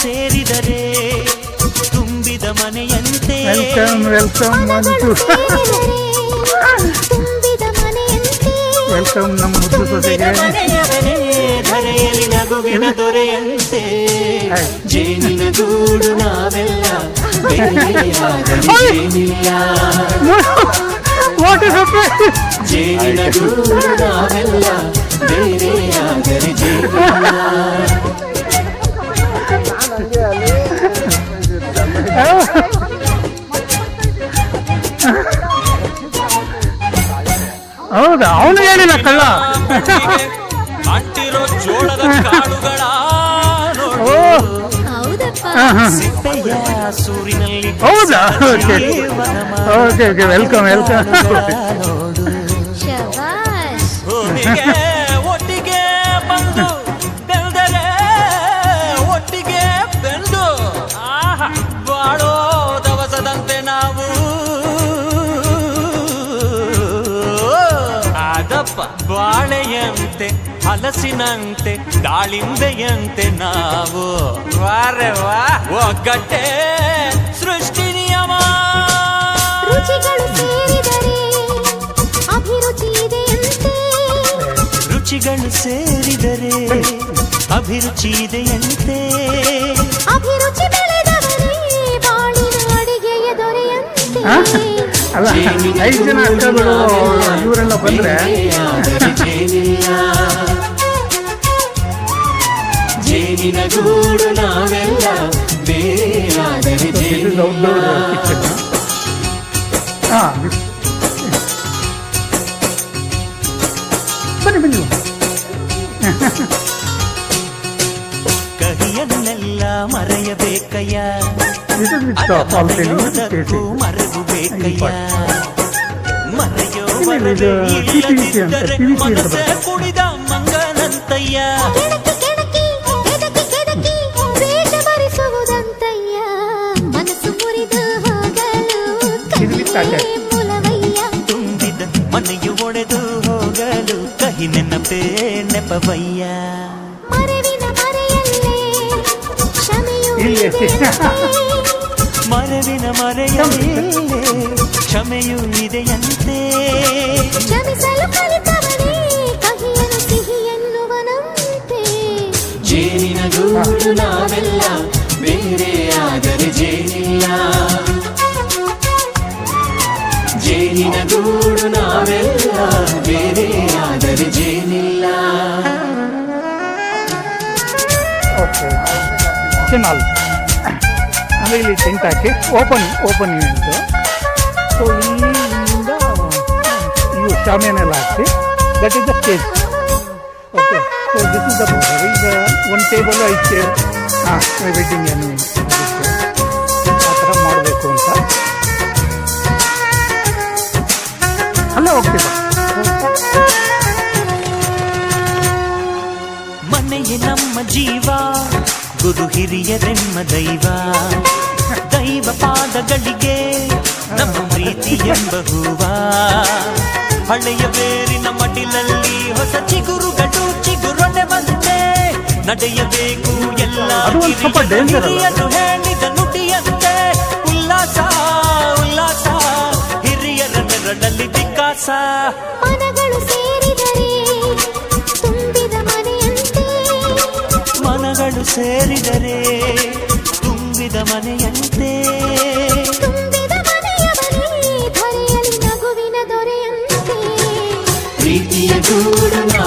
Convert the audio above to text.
ಸೇರಿದರೆ ತುಂಬಿದ ಮನೆಯಂತೆ. ವೆಲ್ಕಮ್ ವೆಲ್ಕಮ್ ಮನೆಯಂತೆ ವೆಲ್ಕಮ್ ನಮ್ಮ ಮುದ್ದು ಸೊಸೆಗೆ. ಧರೆಯಲ್ಲಿ ನಗುವಿನ ದೊರೆಯಂತೆ. ಜೇನಿನ ಗೂಡು ನಾವೆಲ್ಲ ಜೇನಿಲ್ಲ. ವಾಟ್ ಇಸ್ ಸರ್ಪ್ರೈಸ್ ಜೇನಿನ ಗೂಡು ನಾವೆಲ್ಲ ಬೇರೆಯಾದರೆ ಜೇನಿಲ್ಲ. ಹೌದಾ? ಅವನು ಹೇಳಿಲ್ಲ ಕಳ್ಳ. ಅಂಟಿರೋ ಜೋಳದ ಕಾಳುಗಳ ಹೌದಾ? Okay okay. Okay welcome welcome ಒಟ್ಟಿಗೆ ಬಂದು ಬಾಳೆಯಂತೆ ಹಲಸಿನಂತೆ ದಾಳಿಂಬೆಯಂತೆ ನಾವು ವಾರೆ ವಾ ಒಗ್ಗಟ್ಟೆ ಸೃಷ್ಟಿ ನಿಯಮ ರುಚಿಗಳು ಸೇರಿದರೆ ಅಭಿರುಚಿ ಇದೆಯಂತೆ ರುಚಿಗಳು ಸೇರಿದರೆ ಅಭಿರುಚಿ ಇದೆಯಂತೆ ಅಭಿರುಚಿ ಬೆಳೆದವರೇ ಬಾಳಿನ ಅಡಿಗೆಯ ದೊರೆಯಂತೆ ಹಾ? ಅಲ್ಲ ಐದು ಜನ ಅಕ್ಕಗಳು ಇವರೆಲ್ಲ ಬಂದ್ರೆ? ಜೇನಿನ ಗೂಡು ನಾವೆಲ್ಲ ಬೇರೆಯಾದರೆ ಹಾ ಬನ್ನಿ ಬನ್ನಿ. ಕಹಿಯನ್ನೆಲ್ಲ ಮರೆಯಬೇಕಯ್ಯ. This is with uh, Paul Telling ಮರೆಯೋದಕ್ಕೂ Casey. ಮರೆವು ಬೇಕಯ್ಯ ಮರೆಯೋ ಇಲ್ಲಿ ಮರವೇ ಇದು TPC ಅಂತ, ಇಲ್ಲದಿದ್ದರೆ TPC ಅಂತ ಮನಸ್ಸೇ ಬರ್ತದೆ. ಕುಡಿದ ಮಂಗನಂತಯ್ಯ ಕೆಣಕಿ ಕೆಣಕಿ ಕೆದಕಿ ಕೆದಕಿ ವೇಷ ಭರಿಸುವುದಂತಯ್ಯ ಮನಸ್ಸು ಮುರಿದು ಹೋಗಲು ಇದು with ಕಹಿಯೇ attack. ಮೂಲವಯ್ಯ ತುಂಬಿದ ಮನೆಯು ಒಡೆದು ಹೋಗಲು ಕಹಿ ನೆನಪೇ ನೆಪವಯ್ಯ ಮರೆವಿನ ಮರೆಯಲ್ಲೇ ಕ್ಷಮೆಯು ಇಲ್ಲಿ ಇದೆಯಂತೆ. ಮರವಿನ ಮರೆಯಲೇ. ಕ್ಷಮೆಯು ಇದೆಯಂತೆ. ಕ್ಷಮಿಸಲು ಕಲಿತವನೇ ಕಹಿಯನು ಜೇನಿನ ಗೂಡು ನಾವೆಲ್ಲ ಆದರೆ ಜೇನಿಲ್ಲ. ಜೇನಿನ ಗೂಡು ನಾವೆಲ್ಲ ಆದರೆ ಜೇನಿಲ್ಲ. ಓಕೆ. ಅಂದರೆ ಇಲ್ಲಿ ಟೆಂಟ್ ಹಾಕಿ ಓಪನ್ ಓಪನ್ ಇವೆಂಟು ಸೊ ಇಲ್ಲಿಂದ ಇವು ಶಾಮಿಯಾನೆಲ್ಲ ಹಾಕಿ that is the stage okay so this is the ಈಗ ಒನ್ ಟೇಬಲ್ ಐದು ಚೇರ್ ಹಾಂ ವೆಡ್ಡಿಂಗ್ ಏನು ಆ ಥರ ಮಾಡಬೇಕು ಅಂತ. ಅಲ್ಲ ಓಕೆ ಮನೆಯೇ ನಮ್ಮ ಜೀವ. ಗುರು ಹಿರಿಯರೆಮ್ಮ ದೈವ. ದೈವ ಪಾದಗಳಿಗೆ ನಮ್ಮ ಪ್ರೀತಿ ಎಂಬ ಹೂವ. ಹಳೆಯ ಬೇರಿನ ಮಡಿಲಲ್ಲಿ ಹೊಸ ಚಿಗುರುಗಳು ಚಿಗುರೊಡೆ ಬಂದೆ ನಡೆಯಬೇಕು ಎಲ್ಲ? ಹಿರಿಯರು ಹೇಳಿದ ನುಡಿಯಂತೆ. ಉಲ್ಲಾಸ ಉಲ್ಲಾಸ ಹಿರಿಯರ ನೆರಳಲ್ಲಿ ವಿಕಾಸ. ಮನಗಳು ಸೇರಿದರೆ ತುಂಬಿದ ಮನೆಯಂತೆ ಪ್ರೀತಿಯ ದೂರು